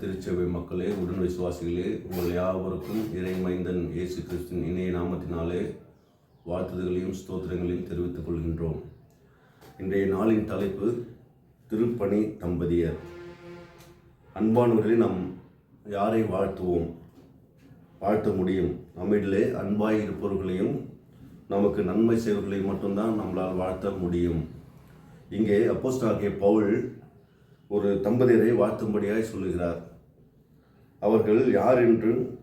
திருச்சபை மக்களே உடன் விசுவாசிகளே உங்கள் யாவருக்கும் இறைமைந்தன் இயேசு கிறிஸ்தின் இணைய நாமத்தினாலே வாழ்த்துதல்களையும் ஸ்தோத்திரங்களையும் தெரிவித்துக் கொள்கின்றோம். இன்றைய நாளின் தலைப்பு திருப்பணி தம்பதியர். அன்பானவர்களே நாம் யாரை வாழ்த்துவோம்? வாழ்த்த முடியும். நம்மிடலே அன்பாய் இருப்பவர்களையும் நமக்கு நன்மை செய்வர்களையும் மட்டும்தான் நம்மளால் வாழ்த்த முடியும். இங்கே அப்போஸ்டாகிய பவுல் ஒரு தம்பதியரை வாழ்த்தும்படியாய் சொல்லுகிறார். அவர்கள் யார் என்றும்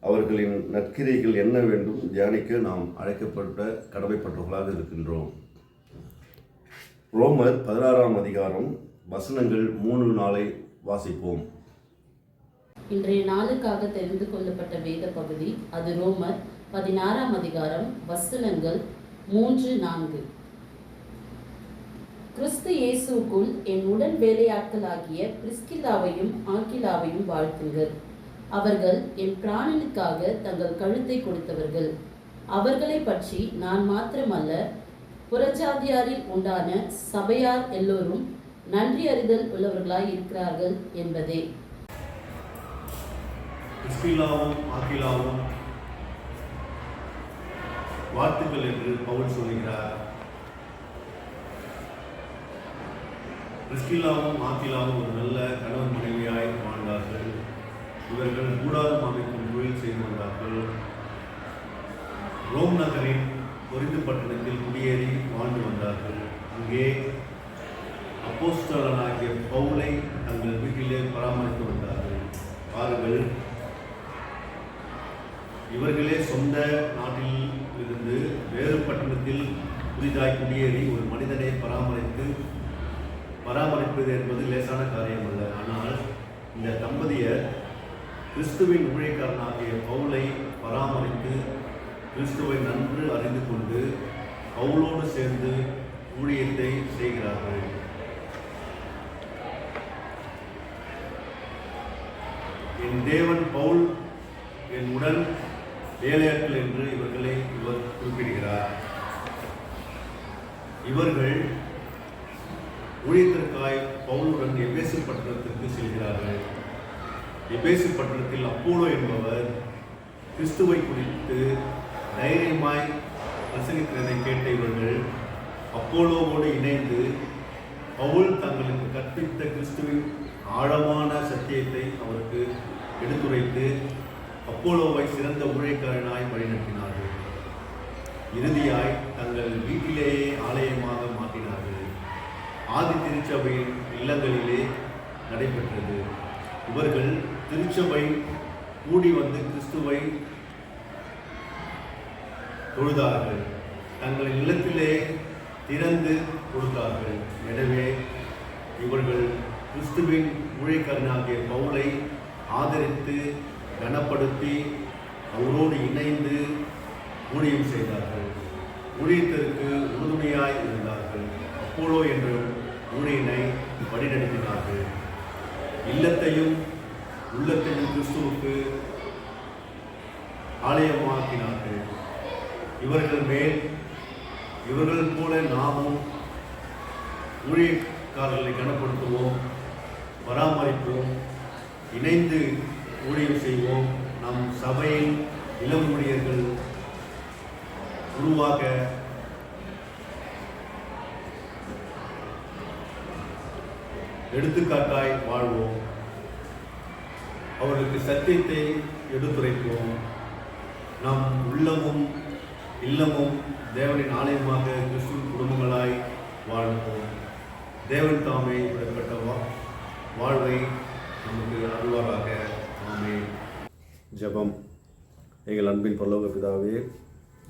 அவர்களின் நற்கிரைகள் என்ன வேண்டும் தியானிக்க நாம் அழைக்கப்பட்ட கடமைப்பட்டவர்களாக இருக்கின்றோம். ரோமர் பதினாறாம் அதிகாரம் வசனங்கள் மூணு நாளை வாசிப்போம். இன்றைய நாளுக்காக தெரிந்து கொள்ளப்பட்ட வேத பகுதி அது ரோமர் பதினாறாம் அதிகாரம் வசனங்கள் மூன்று நான்கு. கிறிஸ்து இயேசுக்குள் என் உடன் வேலையாட்களாகிய பிரிஸ்கில்லாவையும் ஆக்கிலாவையும் வாழ்த்துங்கள். அவர்கள் என் பிராணனுக்காக தங்கள் கழுத்தை கொடுத்தவர்கள். அவர்களை பற்றி நான் மாத்திரமல்ல புறஜாதியாரில் உண்டான சபையார் எல்லோரும் நன்றி அறிதல் உள்ளவர்களாய் இருக்கிறார்கள் என்பதே. பிஸ்கில்லாவும் ஆக்கிலாவும் வாழ்த்துக்கள் என்று பவுல் சொல்கிறார் பிரிஸ்கில்லாவும் ஆக்கிலாவும் ஒரு நல்ல கணவன் மனைவியாய் வாழ்ந்தார்கள். இவர்கள் கூடாரம் அமைக்கும் தொழில் செய்து வந்தார்கள். ரோம் நகரின் பொரிந்து பட்டணத்தில் குடியேறி வாழ்ந்து வந்தார்கள். அங்கே அப்போஸ்தலனாகிய பவுலை தங்கள் வீட்டிலே பராமரித்து வந்தார்கள். பாருங்கள் இவர்களே சொந்த நாட்டில் இருந்து வேறு பட்டணத்தில் புதிதாய் குடியேறி ஒரு மனிதனை பராமரித்து பராமரிப்பது என்பது லேசான காரியம் அல்ல ஆனால் இந்த தம்பதியர் கிறிஸ்துவின் ஊழியக்காரனாகிய பவுலை பராமரித்து கிறிஸ்துவை நன்கு அறிந்து கொண்டு பவுலோடு சேர்ந்து ஊழியத்தை செய்கிறார்கள். என் தேவன் பவுல் என் உடன் வேலையாட்கள் என்று இவர்களை இவர் குறிப்பிடுகிறார். இவர்கள் ஊழியத்திற்காய் பவுலுடன் எபேசு பட்டணத்திற்கு செல்கிறார்கள். எபேசு பட்டணத்தில் அப்போலோ என்பவர் கிறிஸ்துவை குறித்து தைரியமாய் பிரசங்கிக்கிறதை கேட்ட இவர்கள் அப்போலோவோடு இணைந்து பவுல் தங்களுக்கு கற்பித்த கிறிஸ்துவின் ஆழமான சத்தியத்தை அவருக்கு எடுத்துரைத்து அப்போலோவை சிறந்த ஊழியக்காரனாய் வழிநடத்தினார்கள். இறுதியாய் தங்கள் வீட்டிலேயே ஆதி திருச்சபையின் இல்லங்களிலே நடைபெற்றது. இவர்கள் திருச்சபை கூடி வந்து கிறிஸ்துவை தொழுதார்கள். தங்கள் இல்லத்திலே திறந்து கொடுத்தார்கள். எனவே இவர்கள் கிறிஸ்துவின் ஊழியக்காரனாகிய பவுலை ஆதரித்து கனப்படுத்தி அவரோடு இணைந்து ஊழியம் செய்தார்கள். ஊழியத்திற்கு உறுதுணையாய் இருந்தார்கள். அப்போலோ என்ற ஊழியனை வழிநடத்தினார்கள். இல்லத்தையும் உள்ளத்தையும் கிறிஸ்துவுக்கு ஆலயமாக்கினார்கள். இவர்கள் மேல் இவர்கள் போல நாமும் ஊழியக்காரர்களை கனப்படுத்துவோம் பராமரிப்போம் இணைந்து ஊழியம் செய்வோம். நம் சபையில் இளம் ஊழியர்கள் உருவாக எடுத்துக்காட்டாய் வாழ்வோம். அவர்களுக்கு சத்தியத்தை எடுத்துரைப்போம். நம் உள்ளமும் இல்லமும் தேவனின் ஆலயமாக கிறிஸ்துவின் குடும்பங்களாய் வாழ்வோம். தேவன் தாமே இப்படிப்பட்ட வா- வாழ்வை நமக்கு அருள்வாராக. ஆமே ஜெபம். எங்கள் அன்பின் பல்லவ பிதாவே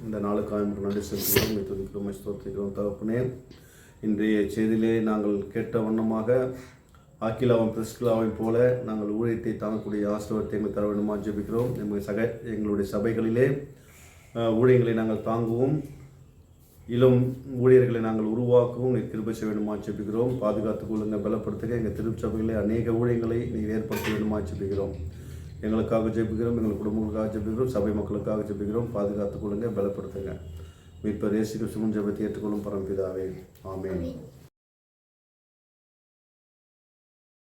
இந்த நாளுக்காக நன்றி செலுத்துகிறோம். துதிக்கிறோம் ஸ்தோத்திரிக்கிறோம் தகப்பனே இன்றைய செய்தியிலே நாங்கள் கேட்ட வண்ணமாக ஆக்கிலாவும் பிரிஸ்கிலாவையும் போல நாங்கள் ஊழியத்தை தாங்கக்கூடிய ஆசிரியத்தை எங்கள் தர வேண்டுமா ஜெபிக்கிறோம். எங்கள் சக எங்களுடைய சபைகளிலே ஊழியங்களை நாங்கள் தாங்குவோம். இளம் ஊழியர்களை நாங்கள் உருவாக்கவும். நீ கிருபை செய்ய வேண்டுமா ஜெபிக்கிறோம். பாதுகாத்துக் கொள்ளுங்க பலப்படுத்துக எங்கள் திருச்சபையிலே அநேக ஊழியங்களை நீ ஏற்படுத்த வேண்டுமா ஜெபிக்கிறோம். எங்களுக்காக ஜெபிக்கிறோம் எங்கள் குடும்பங்களுக்காக ஜெபிக்கிறோம் சபை மக்களுக்காக ஜெபிக்கிறோம். பாதுகாத்துக் கொள்ளுங்க பலப்படுத்துங்க மீட்பர் இயேசு கிறிஸ்துவின் ஜெபத்தை ஏற்றுக்கொள்ளும் பரம்பிதாவே. ஆமேன்.